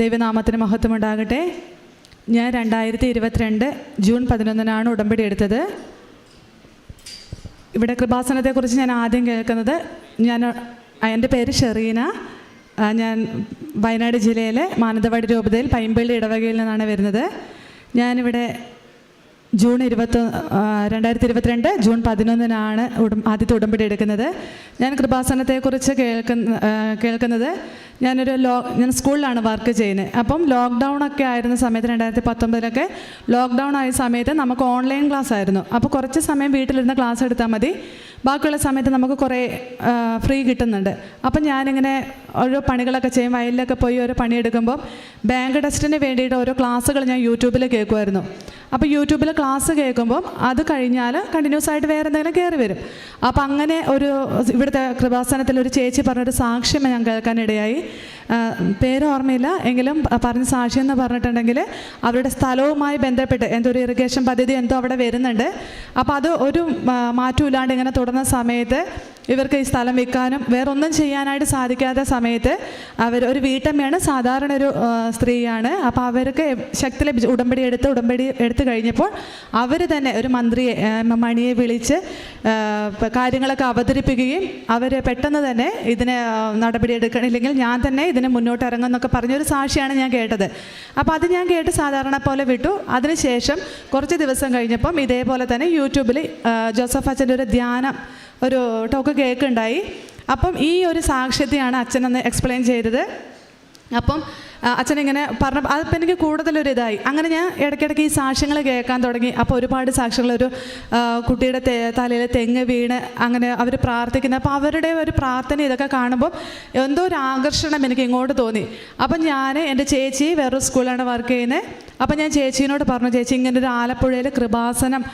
ദൈവനാമത്തിന് മഹത്വമുണ്ടാകട്ടെ. ഞാൻ രണ്ടായിരത്തി ഇരുപത്തിരണ്ട് ജൂൺ പതിനൊന്നിനാണ് ഉടമ്പടി എടുത്തത്. ഇവിടെ കൃപാസനത്തെക്കുറിച്ച് ഞാൻ ആദ്യം കേൾക്കുന്നത് ഞാൻ എന്റെ പേര് ഷെറീന. ഞാൻ വയനാട് ജില്ലയിലെ മാനന്തവാടി രൂപതയിൽ പൈമ്പള്ളി ഇടവകയിൽ നിന്നാണ് വരുന്നത്. ഞാനിവിടെ ജൂൺ ഇരുപത്തി രണ്ടായിരത്തി ഇരുപത്തിരണ്ട് ജൂൺ പതിനൊന്നിനാണ് ഉടം ആദ്യത്തെ ഉടമ്പടി എടുക്കുന്നത്. ഞാൻ കൃപാസനത്തെക്കുറിച്ച് കേൾക്കുന്ന കേൾക്കുന്നത് ഞാനൊരു ലോ ഞാൻ സ്കൂളിലാണ് വർക്ക് ചെയ്യുന്നത്. അപ്പം ലോക്ക്ഡൗൺ ഒക്കെ ആയിരുന്ന സമയത്ത് രണ്ടായിരത്തി പത്തൊമ്പതിലൊക്കെ ലോക്ക്ഡൗൺ ആയ സമയത്ത് നമുക്ക് ഓൺലൈൻ ക്ലാസ് ആയിരുന്നു. അപ്പോൾ കുറച്ച് സമയം വീട്ടിലിരുന്ന് ക്ലാസ് എടുത്താൽ മതി. ബാക്കിയുള്ള സമയത്ത് നമുക്ക് കുറേ ഫ്രീ കിട്ടുന്നുണ്ട്. അപ്പം ഞാനിങ്ങനെ ഓരോ പണികളൊക്കെ ചെയ്യും. വയലിലൊക്കെ പോയി ഓരോ പണിയെടുക്കുമ്പോൾ ബാങ്ക് ടെസ്റ്റിന് വേണ്ടിയിട്ട് ഓരോ ക്ലാസ്സുകൾ ഞാൻ യൂട്യൂബിൽ കേൾക്കുമായിരുന്നു. അപ്പോൾ യൂട്യൂബിൽ ക്ലാസ് കേൾക്കുമ്പോൾ അത് കഴിഞ്ഞാൽ കണ്ടിന്യൂസ് ആയിട്ട് വേറെ എന്തെങ്കിലും കയറി വരും. അപ്പോൾ അങ്ങനെ ഒരു ഇവിടുത്തെ കൃപാസനത്തിൽ ഒരു ചേച്ചി പറഞ്ഞൊരു സാക്ഷ്യം ഞാൻ കേൾക്കാനിടയായി പേര് ഓർമ്മയില്ല. എങ്കിലും പറഞ്ഞ സാക്ഷി എന്ന് പറഞ്ഞിട്ടുണ്ടെങ്കിൽ അവരുടെ സ്ഥലവുമായി ബന്ധപ്പെട്ട് എന്തോ ഒരു ഇറിഗേഷൻ പദ്ധതി എന്തോ അവിടെ വരുന്നുണ്ട്. അപ്പോൾ അത് ഒരു മാറ്റമില്ലാണ്ട് ഇങ്ങനെ തുടർന്ന സമയത്ത് ഇവർക്ക് ഈ സ്ഥലം വിൽക്കാനും വേറൊന്നും ചെയ്യാനായിട്ട് സാധിക്കാത്ത സമയത്ത് അവർ ഒരു വീട്ടമ്മയാണ് സാധാരണ ഒരു സ്ത്രീയാണ്. അപ്പോൾ അവർക്ക് ശക്തി ലഭിച്ചു ഉടമ്പടി എടുത്ത് ഉടമ്പടി എടുത്തു കഴിഞ്ഞപ്പോൾ അവർ തന്നെ ഒരു മന്ത്രിയെ മണിയെ വിളിച്ച് കാര്യങ്ങളൊക്കെ അവതരിപ്പിക്കുകയും അവർ പെട്ടെന്ന് തന്നെ ഇതിനെ ആ, നടപടി എടുക്കണില്ലെങ്കിൽ തന്നെ ഇതിന് മുന്നോട്ട് ഇറങ്ങുമെന്നൊക്കെ പറഞ്ഞൊരു സാക്ഷിയാണ് ഞാൻ കേട്ടത്. അപ്പോൾ അത് ഞാൻ കേട്ട് സാധാരണ പോലെ വിട്ടു. അതിനുശേഷം കുറച്ച് ദിവസം കഴിഞ്ഞപ്പം ഇതേപോലെ തന്നെ യൂട്യൂബിൽ ജോസഫ് അച്ഛന്റെ ഒരു ധ്യാനം ഒരു ടോക്ക് കേൾക്കുണ്ടായി. അപ്പം ഈ ഒരു സാക്ഷ്യത്തെയാണ് അച്ഛനന്ന് എക്സ്പ്ലെയിൻ ചെയ്തത്. അപ്പം ആ, അച്ഛനിങ്ങനെ പറഞ്ഞ അതിപ്പോൾ എനിക്ക് കൂടുതലൊരു ഇതായി. അങ്ങനെ ഞാൻ ഇടയ്ക്കിടയ്ക്ക് ഈ സാക്ഷ്യങ്ങൾ കേൾക്കാൻ തുടങ്ങി. അപ്പോൾ ഒരുപാട് സാക്ഷ്യങ്ങൾ ഒരു കുട്ടിയുടെ തലയിൽ തെങ്ങ് വീണ് അങ്ങനെ അവർ പ്രാർത്ഥിക്കുന്നത്. അപ്പോൾ അവരുടെ ഒരു പ്രാർത്ഥന ഇതൊക്കെ കാണുമ്പോൾ എന്തോ ഒരു ആകർഷണം എനിക്ക് ഇങ്ങോട്ട് തോന്നി. അപ്പം ഞാൻ എന്റെ ചേച്ചി വേറൊരു സ്കൂളിലാണ് വർക്ക് ചെയ്യുന്നത്. അപ്പം ഞാൻ ചേച്ചീനോട് പറഞ്ഞു ചേച്ചി ഇങ്ങനെ ഒരു ആലപ്പുഴയിൽ കൃപാസനം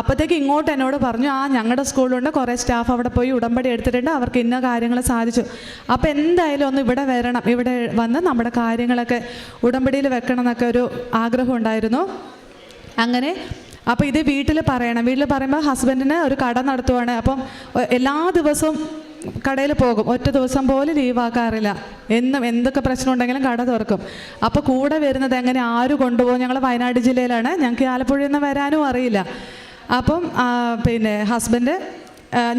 അപ്പോഴത്തേക്ക് ഇങ്ങോട്ട് എന്നോട് പറഞ്ഞു ആ ഞങ്ങളുടെ സ്കൂളിലുണ്ട്. കുറേ സ്റ്റാഫ് അവിടെ പോയി ഉടമ്പടി എടുത്തിട്ടുണ്ട്. അവർക്ക് ഇന്ന കാര്യങ്ങൾ സാധിച്ചു. അപ്പോൾ എന്തായാലും ഒന്ന് ഇവിടെ വരണം. ഇവിടെ വന്ന് നമ്മുടെ കാര്യങ്ങളൊക്കെ ഉടമ്പടിയിൽ വെക്കണം എന്നൊക്കെ ഒരു ആഗ്രഹം ഉണ്ടായിരുന്നു. അങ്ങനെ അപ്പോൾ ഇത് വീട്ടിൽ പറയണം. വീട്ടിൽ പറയുമ്പോൾ ഹസ്ബൻഡിന് ഒരു കട നടത്തുവാണ്. അപ്പം എല്ലാ ദിവസവും കടയിൽ പോകും. ഒറ്റ ദിവസം പോലും ലീവാക്കാറില്ല എന്നും എന്തൊക്കെ പ്രശ്നം ഉണ്ടെങ്കിലും കട തുറക്കും. അപ്പോൾ കൂടെ വരുന്നത് എങ്ങനെ? ആര് കൊണ്ടുപോകും? ഞങ്ങൾ വയനാട് ജില്ലയിലാണ്. ഞങ്ങൾക്ക് ആലപ്പുഴയിൽ നിന്ന് വരാനും അറിയില്ല. അപ്പം പിന്നെ ഹസ്ബൻഡ്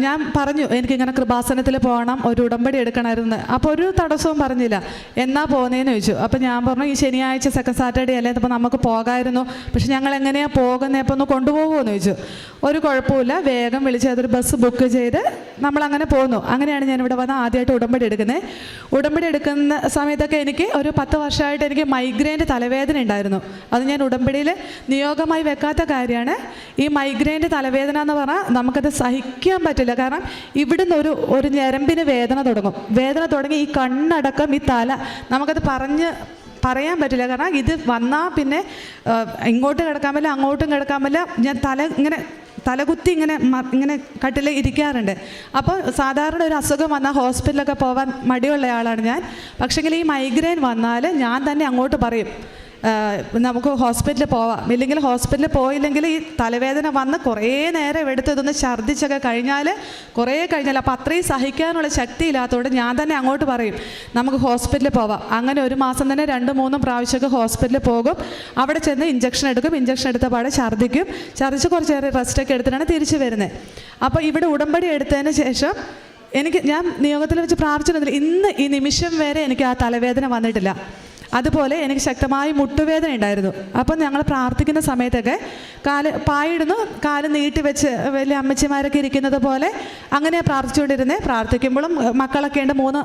ഞാൻ പറഞ്ഞു എനിക്കിങ്ങനെ കൃപാസനത്തിൽ പോകണം ഒരു ഉടമ്പടി എടുക്കണമായിരുന്നു. അപ്പോൾ ഒരു തടസ്സവും പറഞ്ഞില്ല. എന്നാ പോകുന്നതെന്ന് ചോദിച്ചു. അപ്പോൾ ഞാൻ പറഞ്ഞു ഈ ശനിയാഴ്ച സെക്കൻഡ് സാറ്റർഡേ അല്ലേ അപ്പോൾ നമുക്ക് പോകാമായിരുന്നു പക്ഷെ ഞങ്ങൾ എങ്ങനെയാണ് പോകുന്നത് അപ്പോൾ ഒന്ന് കൊണ്ടുപോകുമോ എന്ന് ചോദിച്ചു. ഒരു കുഴപ്പമില്ല വേഗം വിളിച്ച് അതൊരു ബസ് ബുക്ക് ചെയ്ത് നമ്മൾ അങ്ങനെ പോന്നു. അങ്ങനെയാണ് ഞാൻ ഇവിടെ വന്ന് ആദ്യമായിട്ട് ഉടമ്പടി എടുക്കുന്നത്. ഉടമ്പടി എടുക്കുന്ന സമയത്തൊക്കെ എനിക്ക് ഒരു പത്ത് വർഷമായിട്ട് എനിക്ക് മൈഗ്രെയിന്റെ തലവേദന ഉണ്ടായിരുന്നു. അത് ഞാൻ ഉടമ്പടിയിൽ നിയോഗമായി വെക്കാത്ത കാര്യമാണ്. ഈ മൈഗ്രെയിന്റെ തലവേദന എന്ന് പറഞ്ഞാൽ നമുക്കത് സഹിക്കാൻ പറ്റില്ല. കാരണം ഇവിടുന്ന് ഒരു ഒരു ഞരമ്പിന് വേദന തുടങ്ങും. വേദന തുടങ്ങി ഈ കണ്ണടക്കം ഈ തല നമുക്കത് പറഞ്ഞ് പറയാൻ പറ്റില്ല. കാരണം ഇത് വന്നാൽ പിന്നെ ഇങ്ങോട്ടും കിടക്കാൻ പറ്റില്ല അങ്ങോട്ടും കിടക്കാൻ പറ്റില്ല. ഞാൻ തല ഇങ്ങനെ തലകുത്തി ഇങ്ങനെ ഇങ്ങനെ കട്ടിൽ ഇരിക്കാറുണ്ട്. അപ്പോൾ സാധാരണ ഒരു അസുഖം വന്നാൽ ഹോസ്പിറ്റലൊക്കെ പോകാൻ മടിയുള്ള ആളാണ് ഞാൻ. പക്ഷേങ്കിൽ ഈ മൈഗ്രെയിൻ വന്നാൽ ഞാൻ തന്നെ അങ്ങോട്ട് പറയും. നമുക്ക് ഹോസ്പിറ്റലിൽ പോവാം. ഇല്ലെങ്കിൽ ഹോസ്പിറ്റലിൽ പോയില്ലെങ്കിൽ ഈ തലവേദന വന്ന് കുറേ നേരം എടുത്ത് ഇതൊന്ന് ഛർദ്ദിച്ചൊക്കെ കഴിഞ്ഞാൽ കുറേ കഴിഞ്ഞാൽ അപ്പോൾ അത്രയും സഹിക്കാനുള്ള ശക്തി ഇല്ലാത്തതുകൊണ്ട് ഞാൻ തന്നെ അങ്ങോട്ട് പറയും നമുക്ക് ഹോസ്പിറ്റലിൽ പോവാം. അങ്ങനെ ഒരു മാസം തന്നെ രണ്ട് മൂന്നും പ്രാവശ്യമൊക്കെ ഹോസ്പിറ്റലിൽ പോകും. അവിടെ ചെന്ന് ഇഞ്ചക്ഷൻ എടുക്കും. ഇഞ്ചക്ഷൻ എടുത്ത പാടെ ഛർദ്ദിക്കും. ഛർദ്ദിച്ച് കുറച്ച് നേരം റെസ്റ്റൊക്കെ എടുത്തിട്ടാണ് തിരിച്ചു വരുന്നത്. അപ്പോൾ ഇവിടെ ഉടമ്പടി എടുത്തതിന് ശേഷം എനിക്ക് ഞാൻ നിയോഗത്തിൽ വെച്ച് പ്രാർത്ഥിച്ചിരുന്നില്ല. ഇന്ന് ഈ നിമിഷം വരെ എനിക്ക് ആ തലവേദന വന്നിട്ടില്ല. അതുപോലെ എനിക്ക് ശക്തമായി മുട്ടുവേദന ഉണ്ടായിരുന്നു. അപ്പം ഞങ്ങൾ പ്രാർത്ഥിക്കുന്ന സമയത്തൊക്കെ കാൽ പായിടുന്നു കാൽ നീട്ടി വെച്ച് വലിയ അമ്മച്ചിമാരൊക്കെ ഇരിക്കുന്നത് പോലെ അങ്ങനെ പ്രാർത്ഥിച്ചുകൊണ്ടിരുന്നേ. പ്രാർത്ഥിക്കുമ്പോഴും മക്കളൊക്കെ ഉണ്ട് മൂന്ന്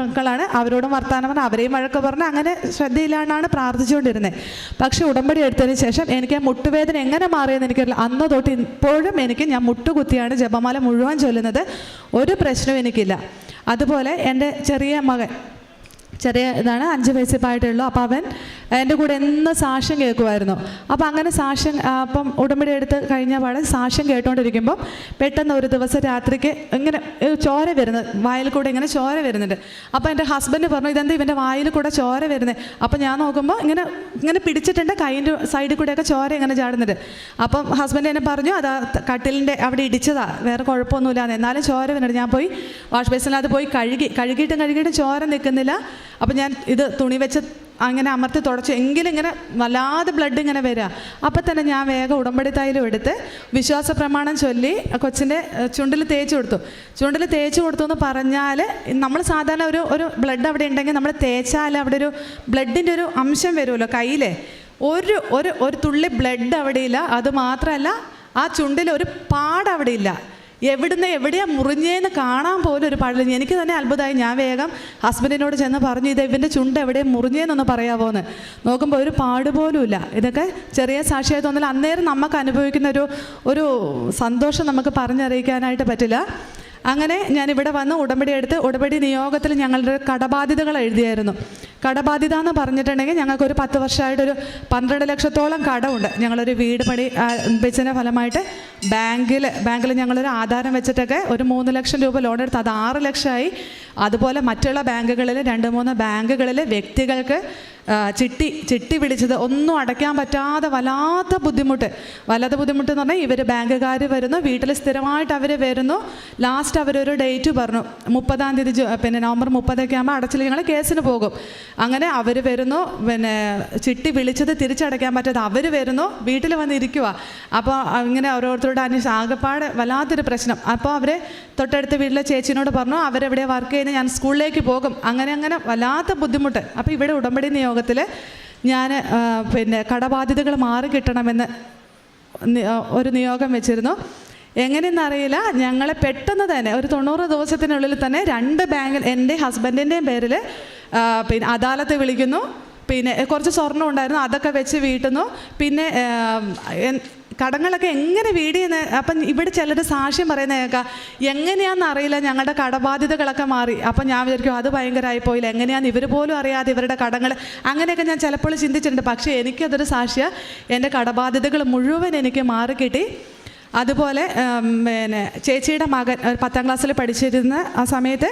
മക്കളാണ് അവരോടും വർത്തമാനം പറഞ്ഞ് അവരെയും വഴക്ക് പറഞ്ഞ് അങ്ങനെ ശ്രദ്ധയില്ലാണ്ടാണ് പ്രാർത്ഥിച്ചുകൊണ്ടിരുന്നത് പക്ഷെ ഉടമ്പടി എടുത്തതിന് ശേഷം എനിക്ക് ആ മുട്ടുവേദന എങ്ങനെ മാറിയെന്ന് എനിക്കറിയില്ല. അന്ന് തൊട്ട് ഇപ്പോഴും എനിക്ക് ഞാൻ മുട്ടുകുത്തിയാണ് ജപമാല മുഴുവൻ ചൊല്ലുന്നത്. ഒരു പ്രശ്നവും എനിക്കില്ല. അതുപോലെ എന്റെ ചെറിയ മകൻ ചെറിയ ഇതാണ് അഞ്ച് വയസ്സിപ്പായിട്ടുള്ളൂ അപ്പോൾ അവൻ എന്റെ കൂടെ എന്ന് സാക്ഷ്യം കേൾക്കുമായിരുന്നു. അപ്പോൾ അങ്ങനെ സാക്ഷ്യം അപ്പം ഉടമ്പടി എടുത്ത് കഴിഞ്ഞ പാടെ സാക്ഷ്യം കേട്ടുകൊണ്ടിരിക്കുമ്പോൾ പെട്ടെന്ന് ഒരു ദിവസം രാത്രിക്ക് ഇങ്ങനെ ചോര വരുന്നത് വായിൽ കൂടെ ഇങ്ങനെ ചോര വരുന്നുണ്ട്. അപ്പോൾ എന്റെ ഹസ്ബൻഡ് പറഞ്ഞു ഇതെന്താ ഇവന്റെ വായിൽ കൂടെ ചോര വരുന്നത് അപ്പോൾ ഞാൻ നോക്കുമ്പോൾ ഇങ്ങനെ ഇങ്ങനെ പിടിച്ചിട്ടുണ്ട്. കൈന്റെ സൈഡിൽ കൂടെയൊക്കെ ചോര ഇങ്ങനെ ചാടുന്നുണ്ട്. അപ്പം ഹസ്ബൻഡ് എന്നെ പറഞ്ഞു അതാ കട്ടിലിന്റെ അവിടെ ഇടിച്ചതാ. വേറെ കുഴപ്പമൊന്നുമില്ല എന്നാലും ചോര വരുന്നുണ്ട്. ഞാൻ പോയി വാഷ് ബേസിനകത്ത് പോയി കഴുകി കഴുകിയിട്ടും കഴുകിയിട്ടും ചോര നിൽക്കുന്നില്ല. അപ്പം ഞാൻ ഇത് തുണി വെച്ച് അങ്ങനെ അമർത്തി തുടച്ചു. എങ്കിലും ഇങ്ങനെ വല്ലാതെ ബ്ലഡ് ഇങ്ങനെ വരിക അപ്പം തന്നെ ഞാൻ വേഗം ഉടമ്പടി തൈലം എടുത്ത് വിശ്വാസ പ്രമാണം ചൊല്ലി കൊച്ചിന്റെ ചുണ്ടിൽ തേച്ച് കൊടുത്തു. ചുണ്ടിൽ തേച്ച് കൊടുത്തു എന്ന് പറഞ്ഞാൽ നമ്മൾ സാധാരണ ഒരു ഒരു ബ്ലഡ് അവിടെ ഉണ്ടെങ്കിൽ നമ്മൾ തേച്ചാൽ അവിടെ ഒരു ബ്ലഡിന്റെ ഒരു അംശം വരുമല്ലോ കയ്യിലെ. ഒരു ഒരു ഒരു തുള്ളി ബ്ലഡ് അവിടെ ഇല്ല അത് മാത്രമല്ല ആ ചുണ്ടിൽ ഒരു പാട് അവിടെ ഇല്ല എവിടുന്ന് എവിടെയാ മുറിഞ്ഞേന്ന് കാണാൻ പോലും ഒരു പാടില്ല. എനിക്ക് തന്നെ അത്ഭുതമായി. ഞാൻ വേഗം ഹസ്ബൻഡിനോട് ചെന്ന് പറഞ്ഞു ഇത് ഇവന്റെ ചുണ്ട് എവിടെ മുറിഞ്ഞേന്നൊന്ന് പറയാമോന്ന് നോക്കുമ്പോൾ ഒരു പാട് പോലുമില്ല ഇതൊക്കെ ചെറിയ സാക്ഷിയായി തോന്നില്ല. അന്നേരം നമുക്ക് അനുഭവിക്കുന്ന ഒരു ഒരു സന്തോഷം നമുക്ക് പറഞ്ഞറിയിക്കാനായിട്ട് പറ്റില്ല. അങ്ങനെ ഞാൻ ഇവിടെ വന്ന് ഉടമ്പടി എടുത്ത് ഉടമ്പടി നിയോഗത്തിൽ ഞങ്ങളുടെ കടബാധ്യതകൾ എഴുതിയായിരുന്നു. കടബാധ്യത എന്ന് പറഞ്ഞിട്ടുണ്ടെങ്കിൽ ഞങ്ങൾക്ക് ഒരു പത്ത് വർഷമായിട്ടൊരു പന്ത്രണ്ട് ലക്ഷത്തോളം കടമുണ്ട്. ഞങ്ങളൊരു വീട് പണി വെച്ചതിന്റെ ഫലമായിട്ട് ബാങ്കിൽ ബാങ്കിൽ ഞങ്ങളൊരു ആധാരം വെച്ചിട്ടൊക്കെ ഒരു മൂന്ന് ലക്ഷം രൂപ ലോൺ എടുത്ത് അത് ആറ് ലക്ഷമായി. അതുപോലെ മറ്റുള്ള ബാങ്കുകളിൽ രണ്ട് മൂന്ന് ബാങ്കുകളിൽ വ്യക്തികൾക്ക് ചിട്ടി ചിട്ടി പിടിച്ചത് ഒന്നും അടയ്ക്കാൻ പറ്റാതെ വല്ലാത്ത ബുദ്ധിമുട്ട്. വല്ലാത്ത ബുദ്ധിമുട്ട് എന്ന് പറഞ്ഞാൽ ഇവർ ബാങ്കുകാർ വരുന്നു വീട്ടിൽ സ്ഥിരമായിട്ട് അവർ വരുന്നു. ലാസ്റ്റ് അവരൊരു ഡേറ്റ് പറഞ്ഞു. മുപ്പതാം തീയതി പിന്നെ നവംബർ മുപ്പതൊക്കെ ആകുമ്പോൾ അടച്ചില്ല ഞങ്ങൾ കേസിന് പോകും. അങ്ങനെ അവർ വരുന്നു പിന്നെ ചിട്ടി വിളിച്ചത് തിരിച്ചടയ്ക്കാൻ പറ്റാതെ അവർ വരുന്നു വീട്ടിൽ വന്ന് ഇരിക്കുക അപ്പോൾ ഇങ്ങനെ ഓരോരുത്തരോട് അന്വേഷണം ആകെപ്പാട് വല്ലാത്തൊരു പ്രശ്നം. അപ്പോൾ അവരെ തൊട്ടടുത്ത വീട്ടിലെ ചേച്ചിനോട് പറഞ്ഞു അവരെവിടെ വർക്ക് ചെയ്യുന്നത് ഞാൻ സ്കൂളിലേക്ക് പോകും. അങ്ങനെ അങ്ങനെ വല്ലാത്ത ബുദ്ധിമുട്ട്. അപ്പോൾ ഇവിടെ ഉടമ്പടി നിയോഗത്തിൽ ഞാൻ പിന്നെ കടബാധ്യതകൾ മാറി കിട്ടണമെന്ന് നി- ഒരു നിയോഗം വെച്ചിരുന്നു. എങ്ങനെയെന്നറിയില്ല ഞങ്ങളെ പെട്ടെന്ന് തന്നെ ഒരു തൊണ്ണൂറ് ദിവസത്തിനുള്ളിൽ തന്നെ രണ്ട് ബാങ്കിൽ എന്റെ ഹസ്ബൻഡിന്റെയും പേരിൽ പിന്നെ അദാലത്ത് വിളിക്കുന്നു. പിന്നെ കുറച്ച് സ്വർണം ഉണ്ടായിരുന്നു. അതൊക്കെ വെച്ച് വീട്ടുന്നു. പിന്നെ കടങ്ങളൊക്കെ എങ്ങനെ വീടിയെന്ന് അപ്പം ഇവിടെ ചിലർ സാക്ഷ്യം പറയുന്ന കേൾക്കാം. എങ്ങനെയാണെന്ന് അറിയില്ല ഞങ്ങളുടെ കടബാധ്യതകളൊക്കെ മാറി. അപ്പം ഞാൻ വിചാരിക്കും അത് ഭയങ്കരമായി പോയില്ല. എങ്ങനെയാന്ന് ഇവർ പോലും അറിയാതെ ഇവരുടെ കടങ്ങൾ അങ്ങനെയൊക്കെ ഞാൻ ചിലപ്പോൾ ചിന്തിച്ചിട്ടുണ്ട്. പക്ഷേ എനിക്കതൊരു സാക്ഷ്യ എന്റെ കടബാധ്യതകൾ മുഴുവൻ എനിക്ക് മാറിക്കിട്ടി. അതുപോലെ പിന്നെ ചേച്ചിയുടെ മകൻ പത്താം ക്ലാസ്സിൽ പഠിച്ചിരുന്ന ആ സമയത്ത്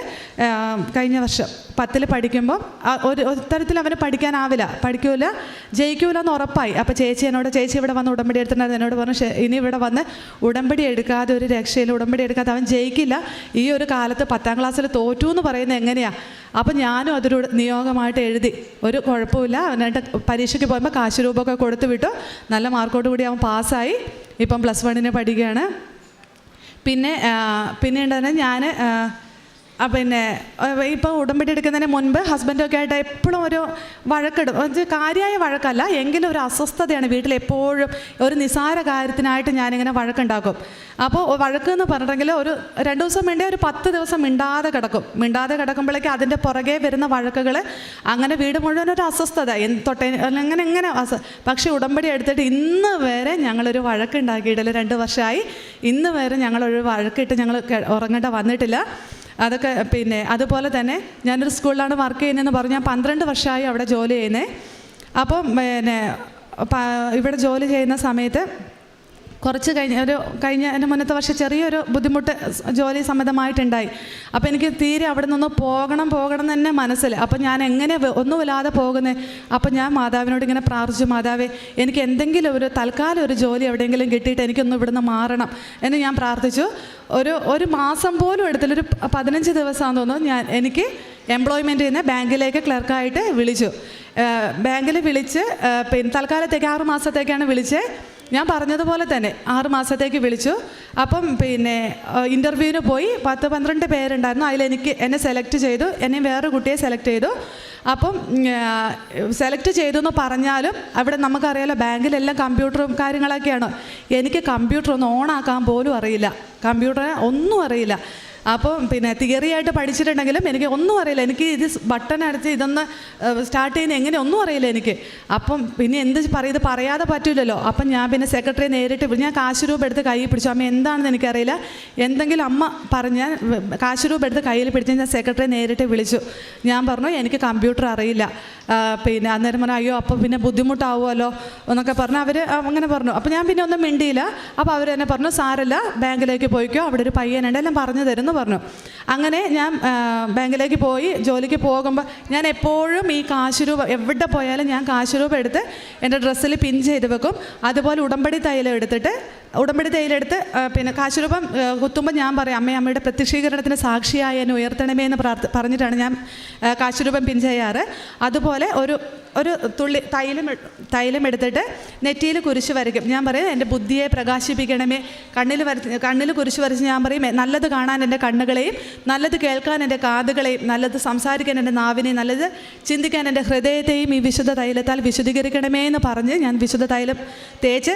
കഴിഞ്ഞ വർഷം പത്തിൽ പഠിക്കുമ്പോൾ ഒരു തരത്തിൽ അവന് പഠിക്കാനാവില്ല പഠിക്കൂല ജയിക്കൂല എന്ന് ഉറപ്പായി. അപ്പോൾ ചേച്ചി എന്നോട് ചേച്ചി ഇവിടെ വന്ന് ഉടമ്പടി എടുത്തിട്ടുണ്ടായിരുന്നു. എന്നോട് പറഞ്ഞു ഇനി ഇവിടെ വന്ന് ഉടമ്പടി എടുക്കാതെ ഒരു രക്ഷയിൽ ഉടമ്പടി എടുക്കാതെ അവൻ ജയിക്കില്ല. ഈ ഒരു കാലത്ത് പത്താം ക്ലാസ്സിൽ തോറ്റു എന്ന് പറയുന്നത് എങ്ങനെയാണ് അപ്പം ഞാനും അതൊരു നിയോഗമായിട്ട് എഴുതി ഒരു കുഴപ്പമില്ല അവനായിട്ട് പരീക്ഷയ്ക്ക് പോകുമ്പോൾ കാശ് രൂപമൊക്കെ കൊടുത്തു വിട്ടു നല്ല മാർക്കോട് കൂടി അവൻ പാസ്സായി. ഇപ്പം പ്ലസ് വണ്ണിന് പഠിക്കുകയാണ്. പിന്നെ പിന്നെ ഉണ്ടെന്ന് ഞാൻ പിന്നെ ഇപ്പോൾ ഉടമ്പടി എടുക്കുന്നതിന് മുൻപ് ഹസ്ബൻഡൊക്കെ ആയിട്ട് എപ്പോഴും ഒരു വഴക്കിടും. കാര്യമായ വഴക്കല്ല എങ്കിലും ഒരു അസ്വസ്ഥതയാണ് വീട്ടിൽ എപ്പോഴും ഒരു നിസാര കാര്യത്തിനായിട്ട് ഞാനിങ്ങനെ വഴക്കുണ്ടാക്കും. അപ്പോൾ വഴക്ക് എന്ന് പറഞ്ഞിട്ടുണ്ടെങ്കിൽ ഒരു രണ്ട് ദിവസം വേണ്ടി ഒരു പത്ത് ദിവസം മിണ്ടാതെ കിടക്കും. മിണ്ടാതെ കിടക്കുമ്പോഴേക്കും അതിന്റെ പുറകെ വരുന്ന വഴക്കുകൾ അങ്ങനെ വീട് മുഴുവൻ ഒരു അസ്വസ്ഥത. തൊട്ടേ അങ്ങനെ എങ്ങനെ പക്ഷേ ഉടമ്പടി എടുത്തിട്ട് ഇന്ന് വരെ ഞങ്ങളൊരു വഴക്കുണ്ടാക്കിയിട്ടില്ല. രണ്ട് വർഷമായി ഇന്ന് വരെ ഞങ്ങളൊരു വഴക്കിട്ട് ഞങ്ങൾ ഉറങ്ങേണ്ട വന്നിട്ടില്ല. അതൊക്കെ പിന്നെ അതുപോലെ തന്നെ ഞാനൊരു സ്കൂളിലാണ് വർക്ക് ചെയ്യുന്നതെന്ന് പറഞ്ഞു. ഞാൻ പന്ത്രണ്ട് വർഷമായി അവിടെ ജോലി ചെയ്യുന്നത് അപ്പം പിന്നെ ഇവിടെ ജോലി ചെയ്യുന്ന സമയത്ത് കുറച്ച് കഴിഞ്ഞ ഒരു കഴിഞ്ഞ എന്റെ മുന്നത്തെ വർഷം ചെറിയൊരു ബുദ്ധിമുട്ട് ജോലി സംബന്ധമായിട്ടുണ്ടായി. അപ്പോൾ എനിക്ക് തീരെ അവിടെ നിന്ന് പോകണം പോകണം തന്നെ മനസ്സിൽ. അപ്പോൾ ഞാൻ എങ്ങനെ ഒന്നുമില്ലാതെ പോകുന്നത് അപ്പോൾ ഞാൻ മാതാവിനോട് ഇങ്ങനെ പ്രാർത്ഥിച്ചു മാതാവേ എനിക്ക് എന്തെങ്കിലും ഒരു തൽക്കാലം ഒരു ജോലി എവിടെയെങ്കിലും കിട്ടിയിട്ട് എനിക്കൊന്ന് ഇവിടുന്ന് മാറണം. എന്ന് ഞാൻ പ്രാർത്ഥിച്ചു. ഒരു ഒരു മാസം പോലും എടുത്തില്ല. ഒരു പതിനഞ്ച് ദിവസമാണെന്ന് തോന്നുന്നു ഞാൻ എനിക്ക് എംപ്ലോയ്മെന്റ് ചെയ്യുന്ന ബാങ്കിലേക്ക് ക്ലർക്കായിട്ട് വിളിച്ചു. ബാങ്കിൽ വിളിച്ച് പിന്നെ തൽക്കാലത്തേക്ക് ആറ് മാസത്തേക്കാണ് വിളിച്ചത് ഞാൻ പറഞ്ഞതുപോലെ തന്നെ ആറ് മാസത്തേക്ക് വിളിച്ചു. അപ്പം പിന്നെ ഇന്റർവ്യൂവിന് പോയി പത്ത് പന്ത്രണ്ട് പേരുണ്ടായിരുന്നു. അതിലെനിക്ക് എന്നെ സെലക്ട് ചെയ്തു എന്നെ വേറൊരു കുട്ടിയെ സെലക്ട് ചെയ്തു. അപ്പം സെലക്ട് ചെയ്തു എന്ന് പറഞ്ഞാലും അവിടെ നമുക്കറിയാലോ ബാങ്കിലെല്ലാം കമ്പ്യൂട്ടറും കാര്യങ്ങളൊക്കെയാണ്. എനിക്ക് കമ്പ്യൂട്ടർ ഒന്ന് ഓണാക്കാൻ പോലും അറിയില്ല. കമ്പ്യൂട്ടർ ഒന്നും അറിയില്ല. അപ്പം പിന്നെ തിയറി ആയിട്ട് പഠിച്ചിട്ടുണ്ടെങ്കിലും എനിക്ക് ഒന്നും അറിയില്ല. എനിക്ക് ഇത് ബട്ടൺ അടിച്ച് ഇതൊന്ന് സ്റ്റാർട്ട് ചെയ്യുന്ന എങ്ങനെ ഒന്നും അറിയില്ല എനിക്ക്. അപ്പം പിന്നെ എന്ത് പറയുന്നത് പറയാതെ പറ്റില്ലല്ലോ അപ്പം ഞാൻ പിന്നെ സെക്രട്ടറി നേരിട്ട് ഞാൻ കാശ് രൂപ എടുത്ത് കയ്യിൽ പിടിച്ചു. അമ്മ എന്താണെന്ന് എനിക്കറിയില്ല. എന്തെങ്കിലും അമ്മ പറഞ്ഞ കാശ് രൂപ എടുത്ത് കയ്യിൽ പിടിച്ച് ഞാൻ സെക്രട്ടറി നേരിട്ട് വിളിച്ചു. ഞാൻ പറഞ്ഞു എനിക്ക് കമ്പ്യൂട്ടർ അറിയില്ല. പിന്നെ അന്നേരം പറഞ്ഞു അയ്യോ അപ്പം പിന്നെ ബുദ്ധിമുട്ടാവുമല്ലോ. എന്നൊക്കെ പറഞ്ഞു. അവർ അങ്ങനെ പറഞ്ഞു. അപ്പം ഞാൻ പിന്നെ ഒന്നും മിണ്ടിയില്ല. അപ്പോൾ അവർ എന്നെ പറഞ്ഞു സാരല്ല ബാങ്കിലേക്ക് പോയിക്കോ. അവിടെ ഒരു പയ്യനുണ്ട്. എല്ലാം പറഞ്ഞു തരുമെന്ന് പറഞ്ഞു. അങ്ങനെ ഞാൻ ബാങ്കിലേക്ക് പോയി ജോലിക്ക് പോകുമ്പോൾ ഞാൻ എപ്പോഴും ഈ കാശ് രൂപ എവിടെ പോയാലും ഞാൻ കാശ് രൂപ എടുത്ത് എന്റെ ഡ്രസ്സിൽ പിൻ ചെയ്ത് വെക്കും. അതുപോലെ ഉടമ്പടി തൈലം എടുത്തിട്ട് ഉടമ്പടി തേയിലെടുത്ത് പിന്നെ കാശുരൂപം കുത്തുമ്പോൾ ഞാൻ പറയും അമ്മ അമ്മയുടെ പ്രത്യക്ഷീകരണത്തിന് സാക്ഷിയായി എന്നെ ഉയർത്തണമേ എന്ന് പ്രാർത്ഥ പറഞ്ഞിട്ടാണ് ഞാൻ കാശുരൂപം പിൻ ചെയ്യാറ്. അതുപോലെ ഒരു ഒരു തുള്ളി തൈലം തൈലം എടുത്തിട്ട് നെറ്റിയിൽ കുരിശ് വരയ്ക്കും. ഞാൻ പറയും എന്റെ ബുദ്ധിയെ പ്രകാശിപ്പിക്കണമേ. കണ്ണിൽ വരച്ച് കണ്ണിൽ കുരിശ് വരച്ച് ഞാൻ പറയും "എ- നല്ലത് കാണാൻ എന്റെ കണ്ണുകളെയും നല്ലത് കേൾക്കാൻ എന്റെ കാതുകളെയും നല്ലത് സംസാരിക്കാൻ എന്റെ നാവിനെയും നല്ലത് ചിന്തിക്കാൻ എന്റെ ഹൃദയത്തെയും ഈ വിശുദ്ധ തൈലത്താൽ വിശുദ്ധീകരിക്കണമേ എന്ന് പറഞ്ഞ് ഞാൻ വിശുദ്ധ തൈലം തേച്ച്